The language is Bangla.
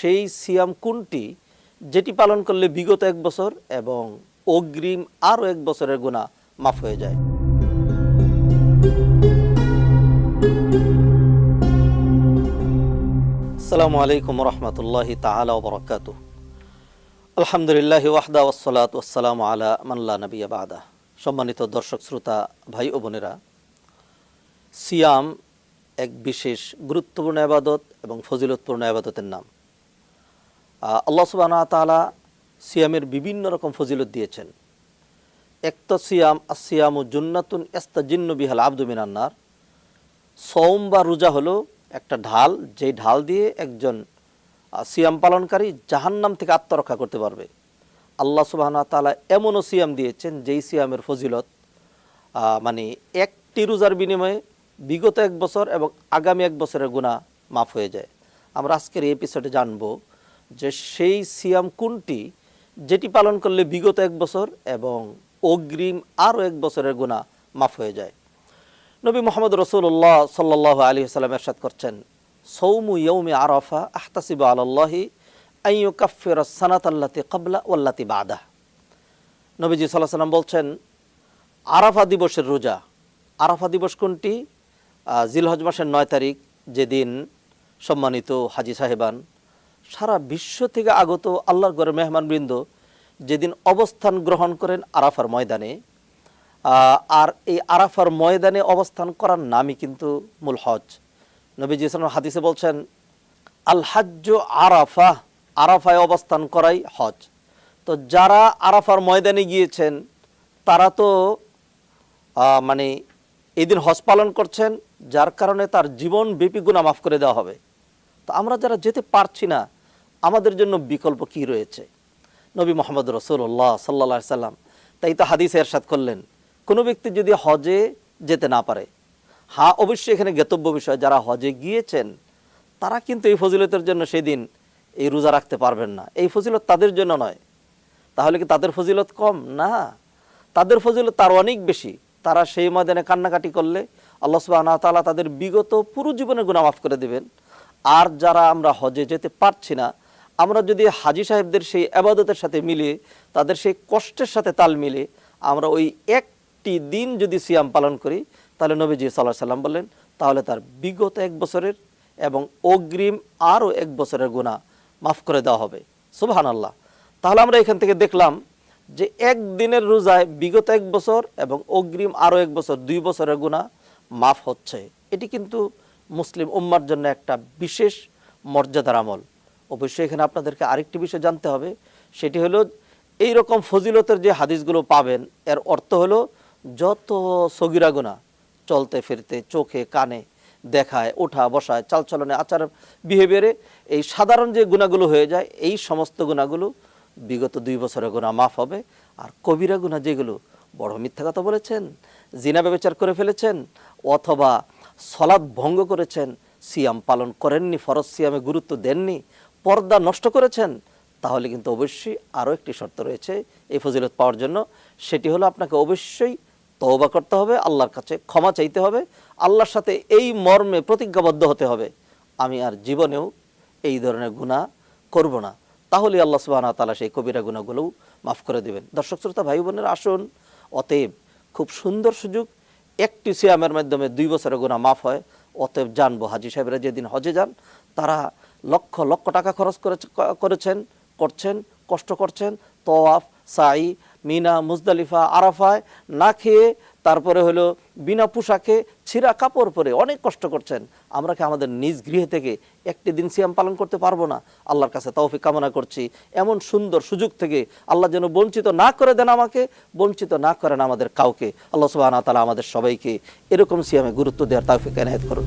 সেই সিয়াম কোনটি? যেটি পালন করলে বিগত এক বছর এবং অগ্রিম আরও এক বছরের গুণা মাফ হয়ে যায়। আসসালামু আলাইকুম রহমতুল্লাহি তালা বরকাত আলহামদুলিল্লাহ ওয়াহদা ওসলাত ওসালাম আলা মাল্লা নবী আবাদা সম্মানিত দর্শক, শ্রোতা, ভাই ও বোনেরা, সিয়াম এক বিশেষ গুরুত্বপূর্ণ আবাদত এবং ফজিলতপূর্ণ আবাদতের নাম। আল্লাহ সুবাহ তালা সিয়ামের বিভিন্ন রকম ফজিলত দিয়েছেন। এক তো সিয়াম আসিয়াম ও জুন্নাতুন এস্তাজিন্ন বিহাল আব্দু মিনান্নার সৌম বা রোজা হলো একটা ঢাল, যেই ঢাল দিয়ে একজন সিয়াম পালনকারী জাহান্নাম থেকে আত্মরক্ষা করতে পারবে। আল্লাহ সুবাহ তালা এমনও সিয়াম দিয়েছেন, যেই সিয়ামের ফজিলত মানে একটি রোজার বিনিময়ে বিগত এক বছর এবং আগামী এক বছরের গুণা মাফ হয়ে যায়। আমরা আজকের এই এপিসোডে জানব যে সেই সিয়াম কোনটি, যেটি পালন করলে বিগত এক বছর এবং অগ্রিম আরও এক বছরের গুণা মাফ হয়ে যায়। নবী মোহাম্মদ রসুল্লাহ সাল্লাহ আলী সাল্লাম এরশাদ করছেন, সৌমু ইয়ৌমি আরফা আহতাসিব আল্লাহি আইয়ু কাফের সানাত আল্লাতি কবলা ওল্লাতি বাদা। নবীজি সাল্লাহ সাল্লাম বলছেন, আরাফা দিবসের রোজা। আরাফা দিবস কোনটি? জিলহজ মাসের নয় তারিখ, যেদিন সম্মানিত হাজি সাহেবান সারা বিশ্ব থেকে আগত আল্লাহর ঘরের মেহমানবৃন্দ যেদিন অবস্থান গ্রহণ করেন আরাফার ময়দানে আর এই আরাফার ময়দানে অবস্থান করার নামই কিন্তু মূল হজ। নবীজি ইসলাম হাদিসে বলছেন, আল হাজ্য আরাফা, আরাফায় অবস্থান করাই হজ। তো যারা আরাফার ময়দানে গিয়েছেন, তারা তো মানে এদিন হজ পালন করছেন, যার কারণে তার জীবন ব্যাপী গুণা মাফ করে দেওয়া হবে। তো আমরা যারা যেতে পারছি না আমাদের জন্য বিকল্প কি রয়েছে? নবী মোহাম্মদ রসুল্লাহ সাল্লা সাল্লাম তাই তো হাদিসে এরশাদ করলেন, কোনো ব্যক্তি যদি হজে যেতে না পারে হ্যাঁ অবশ্যই এখানে জ্ঞাতব্য বিষয়, যারা হজে গিয়েছেন, তারা কিন্তু এই ফজিলতের জন্য সেদিন এই রোজা রাখতে পারবেন না। এই ফজিলত তাদের জন্য নয়। তাহলে কি তাদের ফজিলত কম? না। তাদের ফজিলত তার অনেক বেশি। তারা সেই ময়দানে কান্নাকাটি করলে আল্লাহ সুবাহ তাআলা তাদের বিগত পুরো জীবনের গুণা মাফ করে দেবেন। আর যারা আমরা হজে যেতে পারছি না আমরা যদি হাজি সাহেবদের সেই আবাদতের সাথে মিলে, তাদের সেই কষ্টের সাথে তাল মিলে, আমরা ওই একটি দিন যদি সিয়াম পালন করি, তাহলে নবীজি সাল্লাহ সাল্লাম বললেন, তাহলে তার বিগত এক বছরের এবং অগ্রিম আরও এক বছরের গুণা মাফ করে দেওয়া হবে। সুবহান আল্লাহ তাহলে আমরা এখান থেকে দেখলাম যে একদিনের রোজায় বিগত এক বছর এবং অগ্রিম আরও এক বছর, দুই বছরের গুণা মাফ হচ্ছে। এটি কিন্তু মুসলিম উম্মার জন্য একটা বিশেষ মর্যাদার আমল। অবশ্যই এখানে আপনাদেরকে আরেকটি বিষয় জানতে হবে। সেটি হলো এই রকম ফজিলতের যে হাদিসগুলো পাবেন, এর অর্থ হলো যত সগিরা গুণা চলতে ফিরতে চোখে, কানে দেখায়, ওঠা, বসায়, চালচলনে আচার বিহেভিয়ারে এই সাধারণ যে গুণাগুলো হয়ে যায়, এই সমস্ত গুণাগুলো বিগত দুই বছরের গুণা মাফ হবে। আর কবিরা গুণা যেগুলো, বড় মিথ্যা কথা বলেছেন, জিনা ব্যবচার করে ফেলেছেন, অথবা সলাদ ভঙ্গ করেছেন, সিয়াম পালন করেননি, ফরজ সিয়ামে গুরুত্ব দেননি পর্দা নষ্ট করেছেন, তাহলে কিন্তু অবশ্যই আরও একটি শর্ত রয়েছে এই ফজিলত পাওয়ার জন্য। সেটি হলো আপনাকে অবশ্যই তওবা করতে হবে, আল্লাহর কাছে ক্ষমা চাইতে হবে, আল্লাহর সাথে এই মর্মে প্রতিজ্ঞাবদ্ধ হতে হবে। আমি আর জীবনেও এই ধরনের গুণা করব না। তাহলে আল্লাহ সুবাহ তালা সেই কবিরা গুণাগুলোও মাফ করে দেবেন। দর্শক, শ্রোতা, ভাই, বোনের, আসুন। অতএব খুব সুন্দর সুযোগ, একটি সিয়ামের মাধ্যমে দুই বছরের গুণা মাফ হয়। অতএব জানব। হাজি সাহেবরা যেদিন হজে যান, তারা লক্ষ লক্ষ টাকা খরচ করেছে, করেছেন, করছেন, কষ্ট করছেন, তওয়াফ, সাই মিনা, মুজদালিফা, আরাফায় না খেয়ে তারপরে হলো বিনা পোশাকে ছিঁড়া কাপড় পরে অনেক কষ্ট করছেন। আমরা কি আমাদের নিজ গৃহে থেকে একটি দিন সিয়াম পালন করতে পারব না? আল্লাহর কাছে তৌফিক কামনা করছি। এমন সুন্দর সুযোগ থেকে আল্লাহ যেন বঞ্চিত না করে দেন আমাকে, বঞ্চিত না করেন আমাদের কাউকে। আল্লাহ সুবাহ তালা আমাদের সবাইকে এরকম সিয়ামে গুরুত্ব দেওয়ার তৌফিক এনায়ত করুন।